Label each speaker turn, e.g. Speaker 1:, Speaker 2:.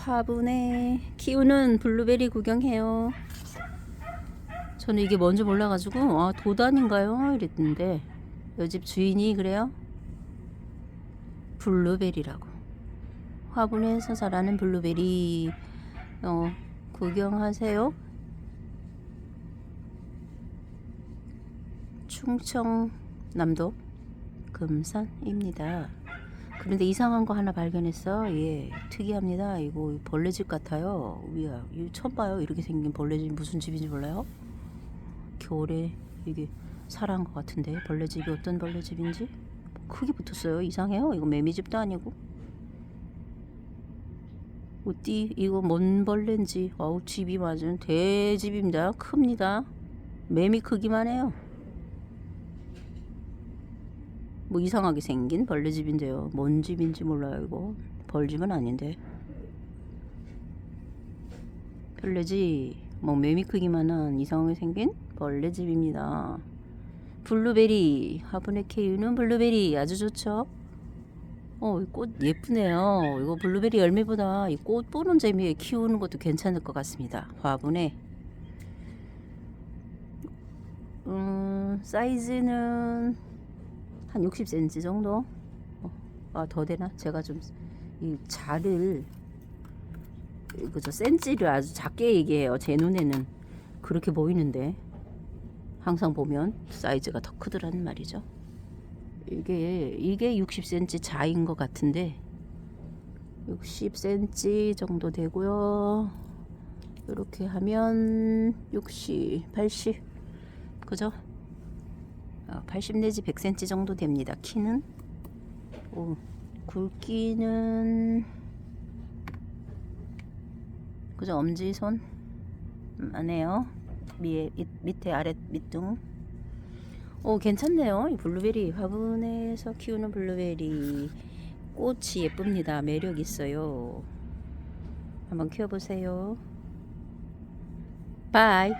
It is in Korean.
Speaker 1: 화분에 키우는 블루베리 구경해요. 저는 이게 뭔지 몰라가지고 아 도단인가요? 이랬는데 이집 주인이 그래요. 블루베리라고. 화분에서 자라는 블루베리 어 구경하세요. 충청남도 금산입니다. 그런데 이상한 거 하나 발견했어. 예, 특이합니다. 이거 벌레집 같아요. 위야, 이거 처음 봐요. 이렇게 생긴 벌레집 무슨 집인지 몰라요? 겨울에 이게 살아한 것 같은데 벌레집이 어떤 벌레집인지 크게 붙었어요. 이상해요. 이거 매미집도 아니고. 어디 이거 뭔 벌레인지. 어우 집이 맞은 대집입니다. 큽니다. 매미 크기만 해요. 뭐 이상하게 생긴 벌레집인데요. 뭔 집인지 몰라요, 이거. 벌집은 아닌데. 벌레지, 뭐 매미 크기만한 이상하게 생긴 벌레집입니다. 블루베리, 화분에 키우는 블루베리 아주 좋죠? 어, 이꽃 예쁘네요. 이거 블루베리 열매보다 이 꽃 보는 재미에 키우는 것도 괜찮을 것 같습니다. 화분에. 음, 사이즈는 한 60cm 정도? 어, 아, 더 되나? 제가 좀 이 자를 그저 센치를 아주 작게 얘기해요. 제 눈에는 그렇게 보이는데 항상 보면 사이즈가 더 크더라는 말이죠. 이게 이게 60cm 자인 것 같은데 60cm 정도 되고요. 이렇게 하면 60, 80 그죠? 어, 80 내지 100cm 정도 됩니다. 키는 오, 굵기는 그죠? 엄지손 음, 안해요. 밑에 밑에 아래 밑둥. 오 괜찮네요. 이 블루베리 화분에서 키우는 블루베리 꽃이 예쁩니다. 매력 있어요. 한번 키워보세요. 바이.